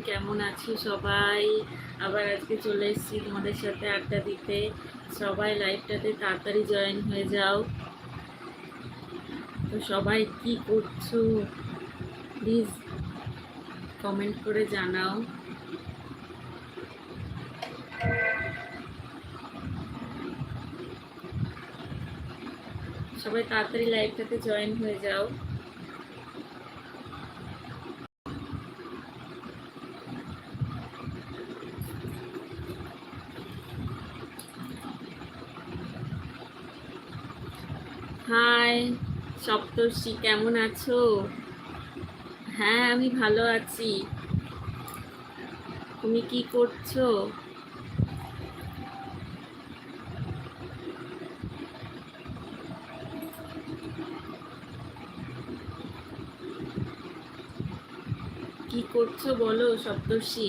কেমন আছো সবাই? আবার আজকে চলে এসেছি তোমাদের সাথে আড্ডা দিতে। সবাই লাইভটাতে তাড়াতাড়ি জয়েন হয়ে যাও। তো সবাই কি করছ? প্লিজ কমেন্ট করে জানাও। সবাই তাড়াতাড়ি লাইভটাতে জয়েন হয়ে যাও। হাই সপ্তর্ষি, কেমন আছো? হ্যাঁ আমি ভালো আছি। তুমি কি করছ? কি করছ বলো, সপ্তর্ষি?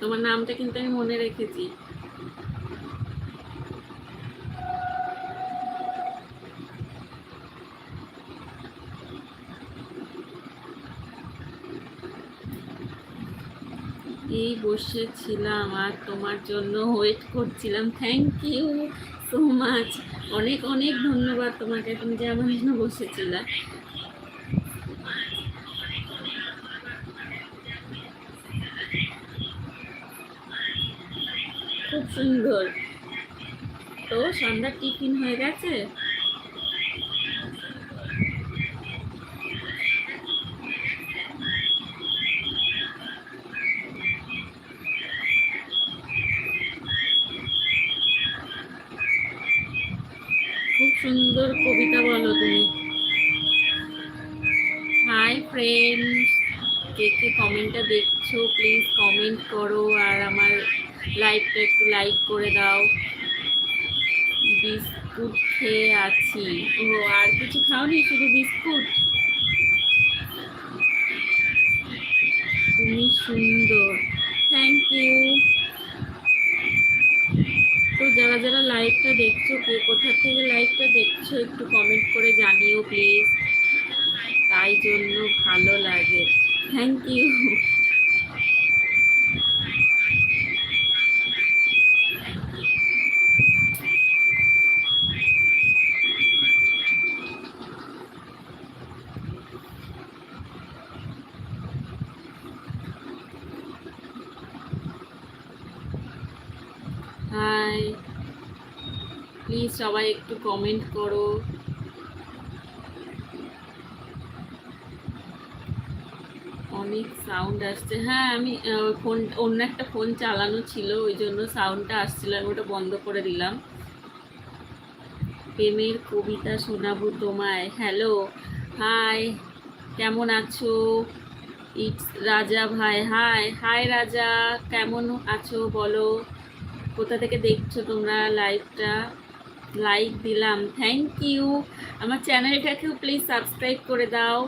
তোমার নামটা কিন্তু আমি মনে রেখেছি এই বসেছিলাম আর তোমার জন্য ওয়েট করছিলাম। থ্যাংক ইউ সো মাচ অনেক অনেক ধন্যবাদ তোমাকে, তুমি যে আমার জন্য বসেছিলা। খুব সুন্দর। তো সন্ধ্যার টিফিন হয়ে গেছে? করে দাও। বিস্কুট খেয়ে আছি। ও, আর কিছু খাওনি? শুধু বিস্কুট? তুমি সুন্দর। থ্যাংক ইউ তো যারা যারা লাইভটা দেখছ, কে কোথা থেকে লাইভটা দেখছ, একটু কমেন্ট করে জানিও প্লিজ তাই জন্য ভালো লাগে। থ্যাংক ইউ হাই প্লিজ সবাই একটু কমেন্ট করো। অনেক সাউন্ড আসছে। হ্যাঁ আমি ফোন অন্য একটা ফোন চালানো ছিল, ওই জন্য সাউন্ডটা আসছিল, আমি ওটা বন্ধ করে দিলাম। প্রেমের কবিতা শোনাবো তোমায়। হ্যালো হাই কেমন আছো? ইটস রাজা ভাই হাই হাই রাজা, কেমন আছো বলো? কোথা থেকে দেখছ তোমরা লাইভটা লাইক দিলাম। থ্যাংক ইউ আমার চ্যানেলটাকেও প্লিজ সাবস্ক্রাইব করে দাও।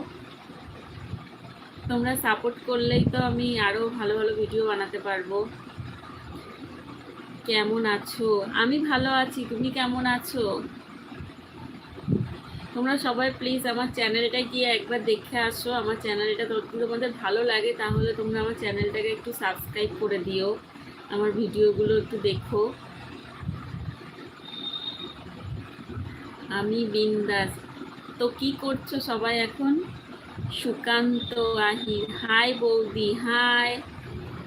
তোমরা সাপোর্ট করলেই তো আমি আরও ভালো ভালো ভিডিও বানাতে পারব। কেমন আছো? আমি ভালো আছি। তুমি কেমন আছো? তোমরা সবাই প্লিজ আমার চ্যানেলটা গিয়ে একবার দেখে আসো। আমার চ্যানেলটা তোমাদের ভালো লাগে, তাহলে তোমরা আমার চ্যানেলটাকে একটু সাবস্ক্রাইব করে দিও। আমার ভিডিওগুলো একটু দেখো। আমি বিন্দাস। তো কি করছ সবাই এখন? সুকান্ত, আহির। হাই বৌদি, হাই।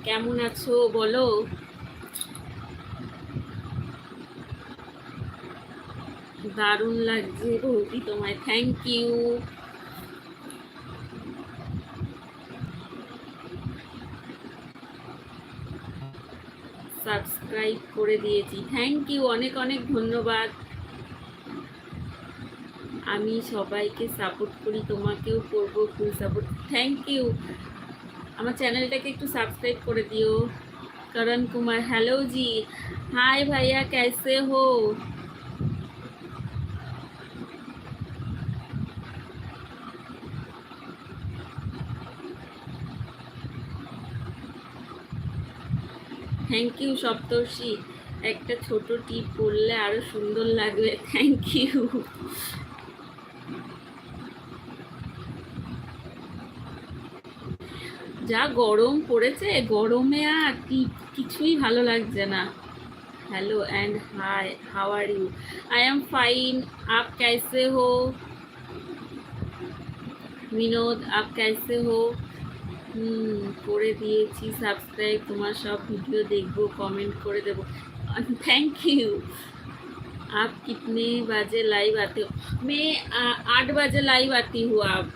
কেমন আছো বলো? দারুণ লাগছে বৌদি তোমায়। থ্যাংক ইউ সাবস্ক্রাইব করে দিয়েছি। থ্যাংক ইউ অনেক অনেক ধন্যবাদ। আমি সবাইকে সাপোর্ট করি তোমাকেও করবো ফুল সাপোর্ট থ্যাংক ইউ আমার চ্যানেলটাকে একটু সাবস্ক্রাইব করে দিও করণ কুমার হ্যালো জি হাই ভাইয়া कैसे हो থ্যাংক ইউ সপ্তর্ষি একটা ছোট টিপ করলে আরো সুন্দর লাগবে থ্যাংক ইউ যা গরম পড়েছে, গরমে আর কি, কিছুই ভালো লাগছে না। Hello and hi how are you I am fine up ক্যাসে হো বিনোদ আপ ক্যাসে হো হুম, করে দিয়েছি সাবস্ক্রাইব তোমার সব ভিডিও দেখব কমেন্ট করে দেবো। থ্যাংক ইউ আপ কিতনে বাজে লাইভ আতে हो? আট বাজে লাইভ আতি आती up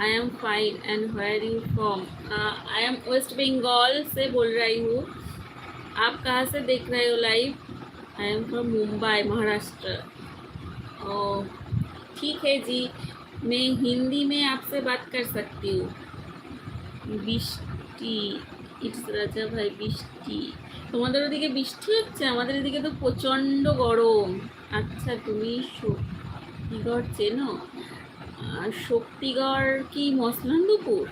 I am fine and where you from I am West Bengal से बोल रही हूँ आप कहाँ से देख रहे हो live I am from Mumbai Maharashtra ओ ठीक है जी मैं हिंदी में आपसे बात कर सकती हूँ বৃষ্টি ইটস রাজা ভাই বৃষ্টি তোমাদের ওদিকে বৃষ্টি হচ্ছে আমাদের এদিকে তো প্রচণ্ড গরম আচ্ছা তুমি শক্তিগড় চেনো আর শক্তিগড় কি মসলান্দপুর?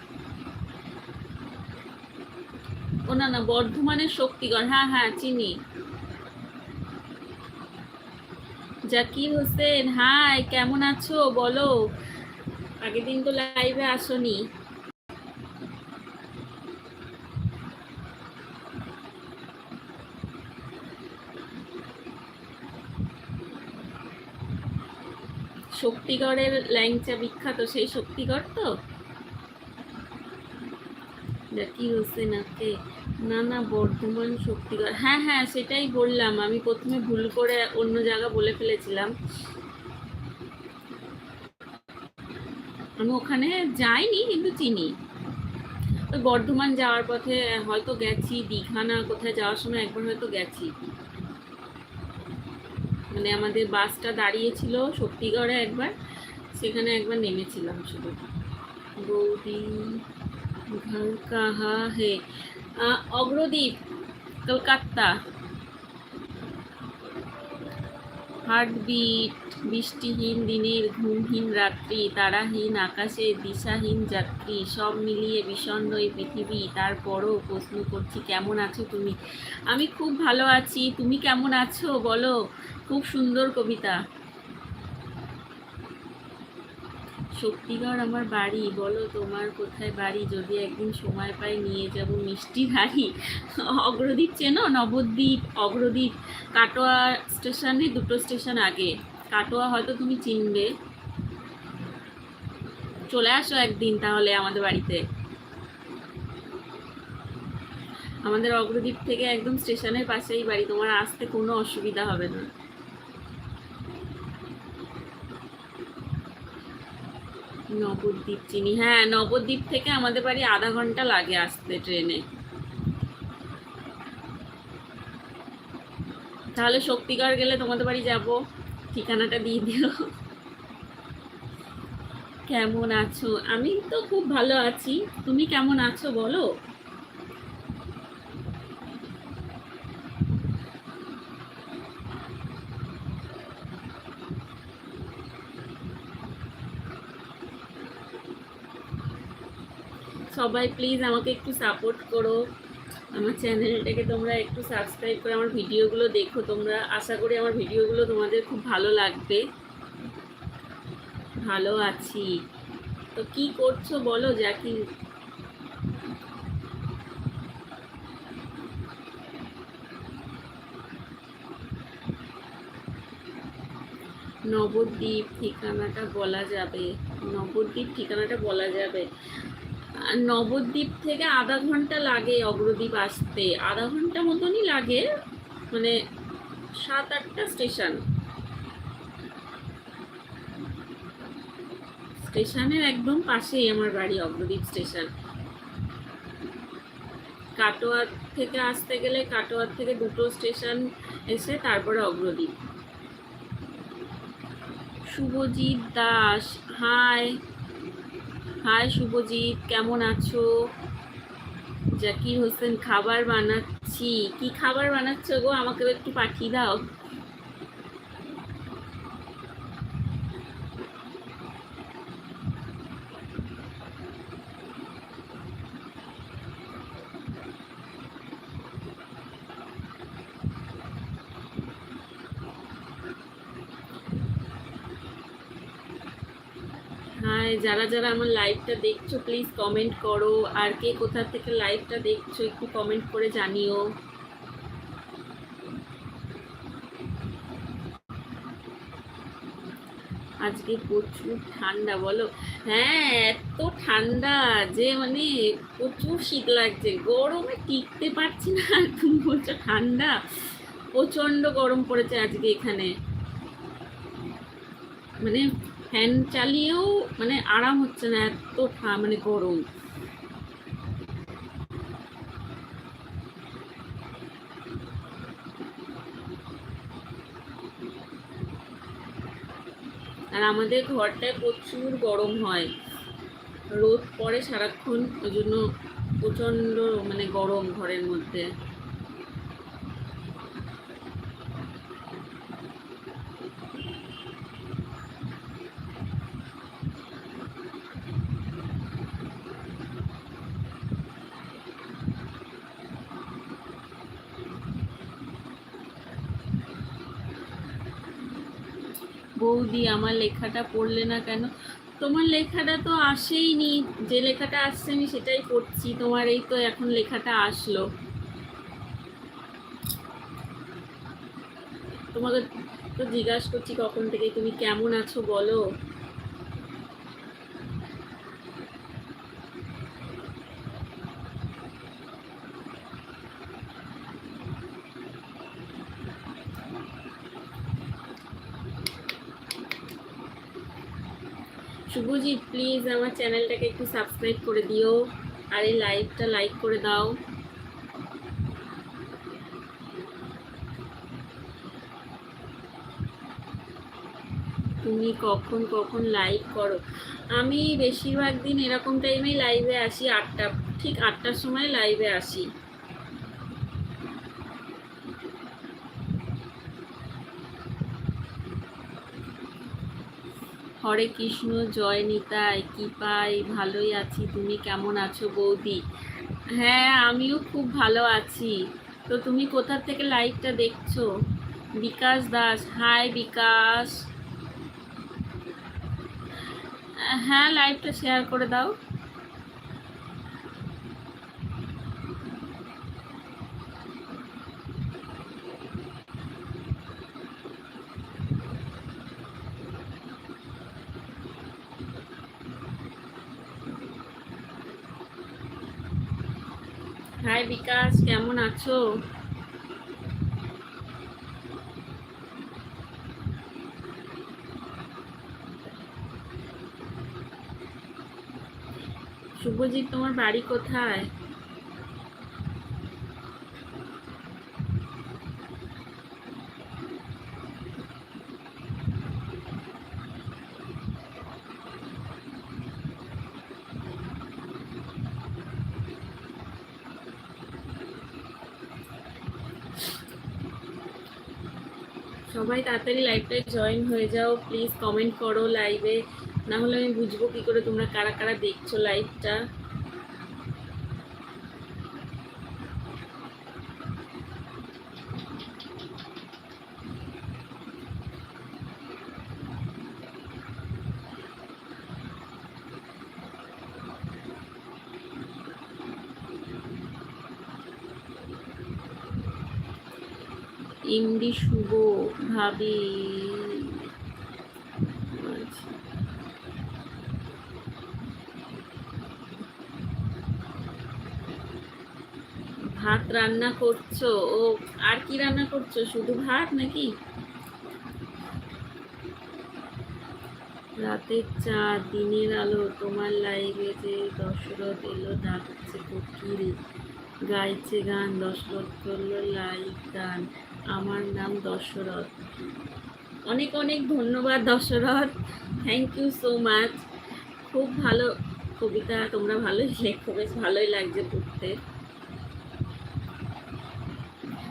ও না না, বর্ধমানের শক্তিগড় হ্যাঁ হ্যাঁ চিনি। জাকির হোসেন, হাই, কেমন আছো? বলো। আগের দিন তো লাইভে আসোনি। শক্তিগড়ের ল্যাংচা বিখ্যাত, সেই শক্তিগড় তো? জাকির হোসেন আকে না না, বর্ধমান শক্তিগড়। হ্যাঁ হ্যাঁ সেটাই বললাম। আমি প্রথমে ভুল করে অন্য জায়গা বলে ফেলেছিলাম। আমি ওখানে যাইনি, কিন্তু চিনি। ওই বর্ধমান যাওয়ার পথে হয়তো গেছি, দীঘা না কোথায় যাওয়ার সময় একবার হয়তো গেছি। মানে আমাদের বাসটা দাঁড়িয়েছিল শক্তিগড়ে একবার, সেখানে একবার নেমেছিলাম শুধু। বৌদি ঘর কাহা হে অগ্রদীপ, কলকাতা। হার্টবিট বৃষ্টিহীন দিনের ঘুমহীন রাত্রি, তারাহীন আকাশে দিশাহীন যাত্রী, সব মিলিয়ে বিষণ্ণ এই পৃথিবী। তারপরও প্রশ্ন করছি, কেমন আছো তুমি? আমি খুব ভালো আছি। তুমি কেমন আছো? বলো। খুব সুন্দর কবিতা। শক্তিগড় আমার বাড়ি, বলো তোমার কোথায় বাড়ি? যদি একদিন সময় পাই নিয়ে যাব মিষ্টি বাড়ি। অগ্রদ্বীপ চেনো? নবদ্বীপ অগ্রদ্বীপ কাটোয়া স্টেশনে, দুটো স্টেশন আগে। কাটোয়া হয়তো তুমি চিনবে। চলে আসো একদিন তাহলে আমাদের বাড়িতে। আমাদের অগ্রদ্বীপ থেকে একদম স্টেশনের পাশেই বাড়ি। তোমার আসতে কোনো অসুবিধা হবে না। নবদ্বীপ চিনি। হ্যাঁ নবদ্বীপ থেকে আমাদের বাড়ি আধা ঘণ্টা লাগে আসতে ট্রেনে। তাহলে শক্তিগড় গেলে তোমাদের বাড়ি যাব। ঠিকানাটা দিয়ে দিও। কেমন আছো? আমি তো খুব ভালো আছি। তুমি কেমন আছো বলো? সবাই প্লিজ আমাকে একটু সাপোর্ট করো। আমার চ্যানেলটাকে তোমরা একটু সাবস্ক্রাইব করে আমার ভিডিওগুলো দেখো। তোমরা আশা করি আমার ভিডিওগুলো তোমাদের খুব ভালো লাগবে। ভালো আছি। তো কি করছ বলো, জাকি? নবদ্বীপ ঠিকানাটা বলা যাবে। নবদ্বীপ ঠিকানাটা বলা যাবে। নবদ্বীপ থেকে আধা ঘণ্টা লাগে অগ্রদ্বীপ আসতে। আধা ঘণ্টা মতনই লাগে মানে সাত আটটা স্টেশন। স্টেশনের একদম পাশেই আমার বাড়ি, অগ্রদ্বীপ স্টেশন। কাটোয়ার থেকে আসতে গেলে কাটোয়ার থেকে দুটো স্টেশন এসে তারপরে অগ্রদ্বীপ। শুভজিৎ দাস, হাই। হাই শুভজিৎ, কেমন আছো? জাকির হোসেন, খাবার বানাচ্ছি। কি খাবার বানাচ্ছ গো? আমাকে একটু পাঠিয়ে দাও হাই যারা যারা আমার লাইভটা দেখছ প্লিজ কমেন্ট করো। আর কে কোথা থেকে লাইভটা দেখছ, একটু কমেন্ট করে জানিও। আজকে প্রচুর ঠান্ডা, বলো। হ্যাঁ এত ঠান্ডা যে মানে প্রচুর শীত লাগছে। গরমে টিকতে পারছি না, তুমি বলছো ঠান্ডা। প্রচণ্ড গরম পড়েছে আজকে এখানে। মানে ফ্যান চালিয়েও মানে আরাম হচ্ছে না, এত মানে গরম। আর আমাদের ঘরটায় প্রচুর গরম হয়। রোদ পড়ে সারাক্ষণ, ওই জন্য প্রচণ্ড মানে গরম ঘরের মধ্যে। বৌদি, আমার লেখাটা পড়লে না কেন? তোমার লেখাটা তো আসেইনি যে লেখাটা আসছে আমি সেটাই পড়ছি। তোমার এই তো এখন লেখাটা আসলো। তোমাকে তো জিজ্ঞাসা করছি কখন থেকে। তুমি কেমন আছো বলো? শুভজিৎ প্লিজ আমার চ্যানেলটাকে একটু সাবস্ক্রাইব করে দিও। আর এই লাইভটা লাইক করে দাও। তুমি কখন কখন লাইভ করো। আমি বেশিরভাগ দিন এরকম টাইমেই লাইভে আসি, আটটা, ঠিক আটটার সময় লাইভে আসি। হরে কৃষ্ণ, জয় নিতাই কী পাই ভালোই আছি। তুমি কেমন আছো বৌদি? হ্যাঁ আমিও খুব ভালো আছি। তো তুমি কোথার থেকে লাইভটা দেখছ? বিকাশ দাস। হাই, বিকাশ। হ্যাঁ লাইভটা শেয়ার করে দাও হাই বিকাশ কেমন আছো? শুভজিৎ তোমার বাড়ি কোথায়? সবাই তাড়াতাড়ি লাইভটায় জয়েন হয়ে যাও। প্লিজ কমেন্ট করো লাইভে না হলে আমি বুঝব কি করে তোমরা কারা কারা দেখছ লাইভটা ইমডি শুভ ভাবি। ভাত রান্না করছ? ও, আর কি রান্না করছ? শুধু ভাত নাকি? রাতের চা, দিনের আলো, তোমার লাইভে যে দশরথ এলো, ডাকছে কোকিল, গাইছে গান দশরথ করল লাইভ গান আমার নাম দশরথ। অনেক অনেক ধন্যবাদ Dasharath. Thank you so much খুব ভালো কবিতা, তোমরা ভালোই লেখো, বেশ ভালোই লাগছে পড়তে।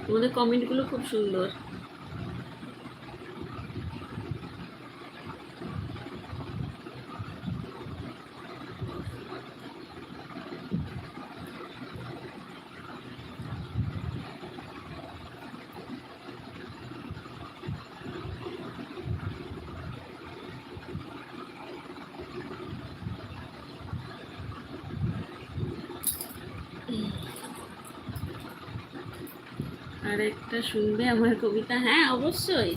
তোমাদের কমেন্টগুলো খুব সুন্দর। শুনবে আমার কবিতা? হ্যাঁ অবশ্যই।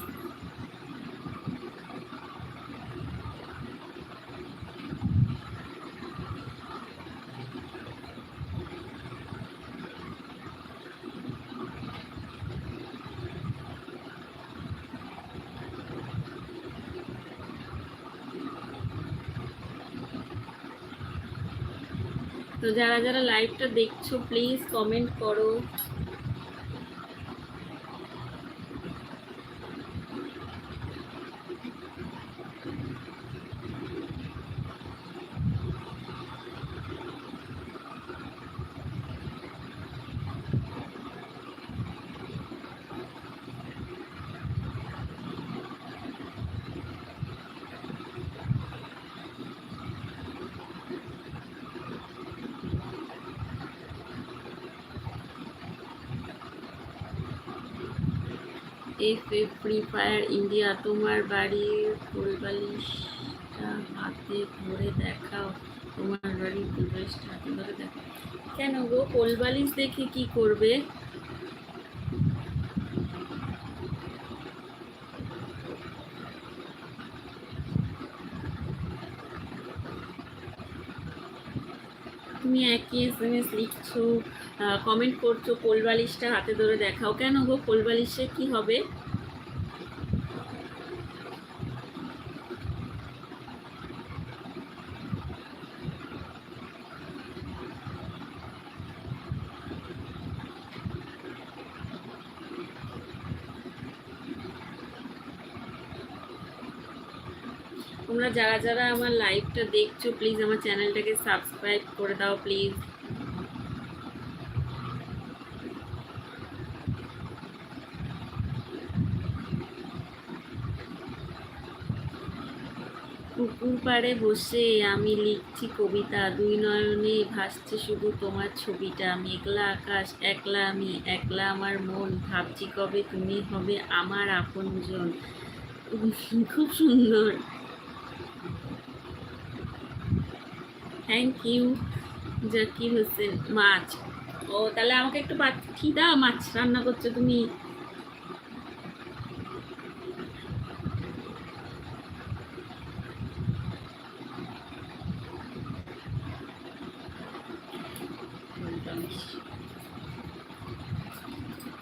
তো যারা যারা লাইভটা দেখছ প্লিজ কমেন্ট করো। এফ ফ্রি ফায়ার ইন্ডিয়া, তোমার বাড়ির ফুলবালিশটা হাতে ধরে দেখাও। তোমার বাড়ির ফুলবালিশটা হাতে ধরে দেখাও। কেন গো? কোলবালিশ দেখে কি করবে? তুমি একই এস এম এস লিখছো কমেন্ট করছ কোলবালিশটা হাতে ধরে দেখাও। কেন গো? কোলবালিশে কি হবে? তোমরা যারা যারা আমার লাইভটা দেখছ প্লিজ আমার চ্যানেলটাকে সাবস্ক্রাইব করে দাও প্লিজ পুকুর পাড়ে বসে আমি লিখছি কবিতা। দুই নয়নে ভাসছে শুধু তোমার ছবিটা। মেঘলা আকাশ, একলা আমি, একলা আমার মন। ভাবছি কবে তুমি হবে আমার আপনজন। খুব সুন্দর। থ্যাংক ইউ জাকির হোসেন মাছ। ও, তাহলে আমাকে একটু পাঠিয়ে দাও মাছ? রান্না করছ তুমি?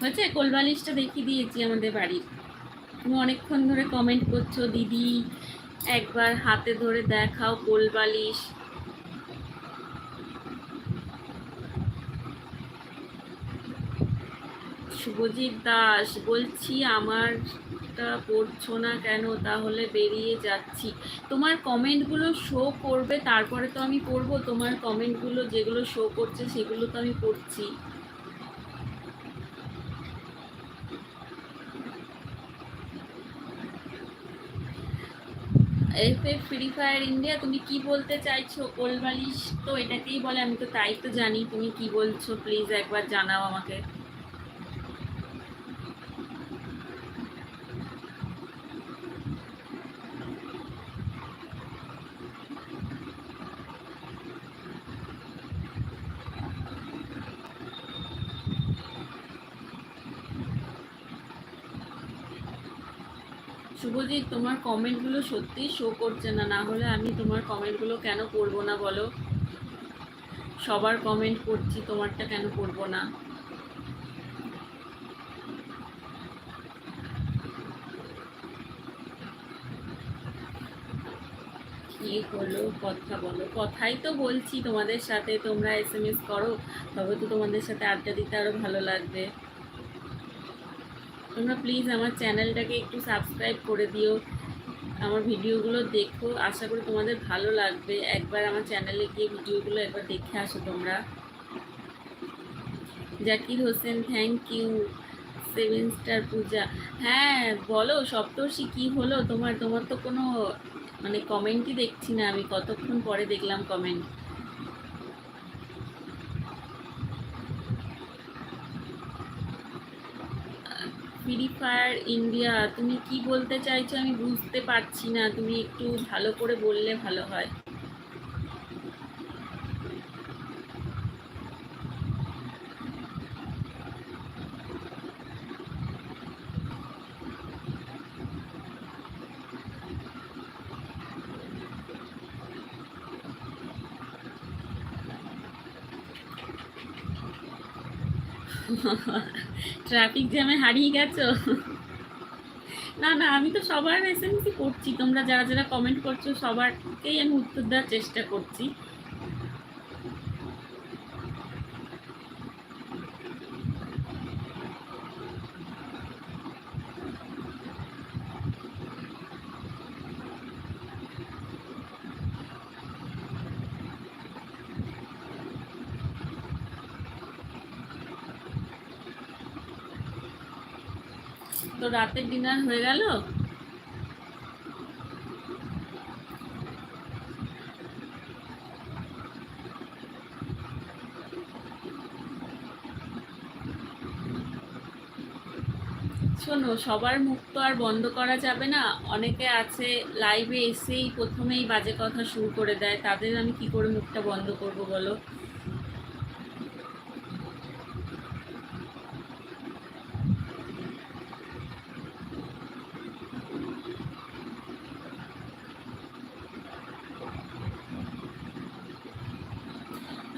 হয়েছে? কোলবালিশটা দেখিয়ে দিয়েছি আমাদের বাড়ির। তুমি অনেকক্ষণ ধরে কমেন্ট করছ, দিদি, একবার হাতে ধরে দেখাও কোলবালিশ। শুভজিৎ দাস, বলছি আমারটা পড়ছো না কেন? তাহলে বেরিয়ে যাচ্ছি। তোমার কমেন্টগুলো শো করবে, তারপরে তো আমি পড়ব। তোমার কমেন্টগুলো যেগুলো শো করছে, সেগুলো তো আমি পড়ছি। F F Free Fire India তুমি কি বলতে চাইছো? কোলবালিশ তো এটাকেই বলে, আমি তো তাই তো জানি। তুমি কি বলছো? প্লিজ একবার জানাও আমাকে। শুভজিৎ তোমার কমেন্টগুলো সত্যিই শো করছে না। না হলে আমি তোমার কমেন্টগুলো কেন পড়ব না বলো? সবার কমেন্ট করছি, তোমারটা কেন পড়ব না? কি হলো? কথা বলো। কথাই তো বলছি তোমাদের সাথে, তোমরা এস এম এস করো, তবে তো তোমাদের সাথে আড্ডা দিতে আরও ভালো লাগবে। তোমরা প্লিজ আমার চ্যানেলটাকে একটু সাবস্ক্রাইব করে দিও। আমার ভিডিওগুলো দেখো। আশা করি তোমাদের ভালো লাগবে। একবার আমার চ্যানেলে গিয়ে ভিডিওগুলো একবার দেখে আসো তোমরা। Zakir Hossain thank you seven star Puja. হ্যাঁ বলো, সপ্তর্ষি কি হলো? তোমার তোমার তো কোনো মানে কমেন্টই দেখছি না আমি। কতক্ষণ পরে দেখলাম কমেন্ট ফ্রি ফায়ার ইন্ডিয়া তুমি কি বলতে চাইছো আমি বুঝতে পারছি না, তুমি একটু ভালো করে বললে ভালো হয়। ট্রাফিক জ্যামে হারিয়ে গেছো? না না, আমি তো সবার এসএমসি করছি। তোমরা যারা যারা কমেন্ট করছ, সবারকেই আমি উত্তর দেওয়ার চেষ্টা করছি তো রাতের ডিনার হয়ে গেল। শোনো, সবার মুখ তো আর বন্ধ করা যাবে না। অনেকে আছে লাইভে এসেই প্রথমেই বাজে কথা শুরু করে দেয়। তাদের আমি কি করে মুখটা বন্ধ করব বলো?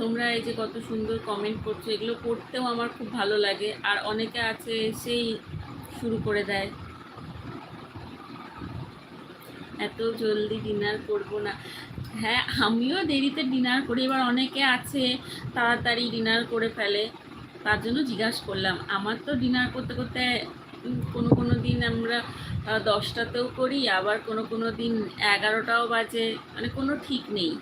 তোমরা এই যে কত সুন্দর কমেন্ট করছ, এগুলো পড়তেও আমার খুব ভালো লাগে। আর অনেকে আছে সেই শুরু করে দেয়। এত জলদি ডিনার করব না। হ্যাঁ আমিও দেরিতে ডিনার করি। এবার অনেকে আছে, তাড়াতাড়ি ডিনার করে ফেলে। তার জন্য জিজ্ঞাসা করলাম। আমার তো ডিনার করতে করতে কোনো কোনো দিন আমরা দশটাতেও করি। আবার কোনো কোনো দিন এগারোটাও বাজে। মানে কোনো ঠিক নেই।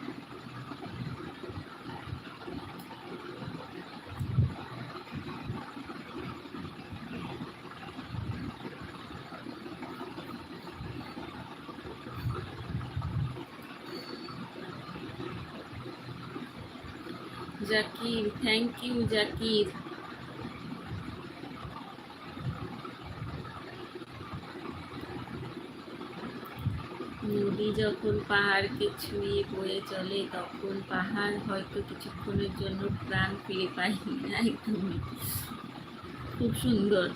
Zakir thank you Zakir. নদী যখন পাহাড়কে ছুঁয়ে বয়ে চলে, তখন পাহাড় হয়তো কিছুক্ষণের জন্য প্রাণ ফিরে পায় একদমই। খুব সুন্দর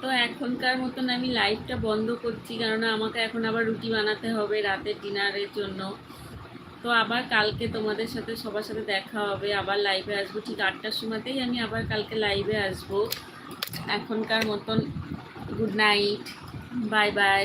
তো এখনকার মতন আমি লাইভটা বন্ধ করছি, কেননা আমাকে এখন আবার রুটি বানাতে হবে রাতের ডিনারের জন্য। তো আবার কালকে তোমাদের সাথে, সবার সাথে দেখা হবে, আবার লাইভে আসব। ঠিক আটটার সময়তেই আমি আবার কালকে লাইভে আসব। এখনকার মতন গুড নাইট বাই বাই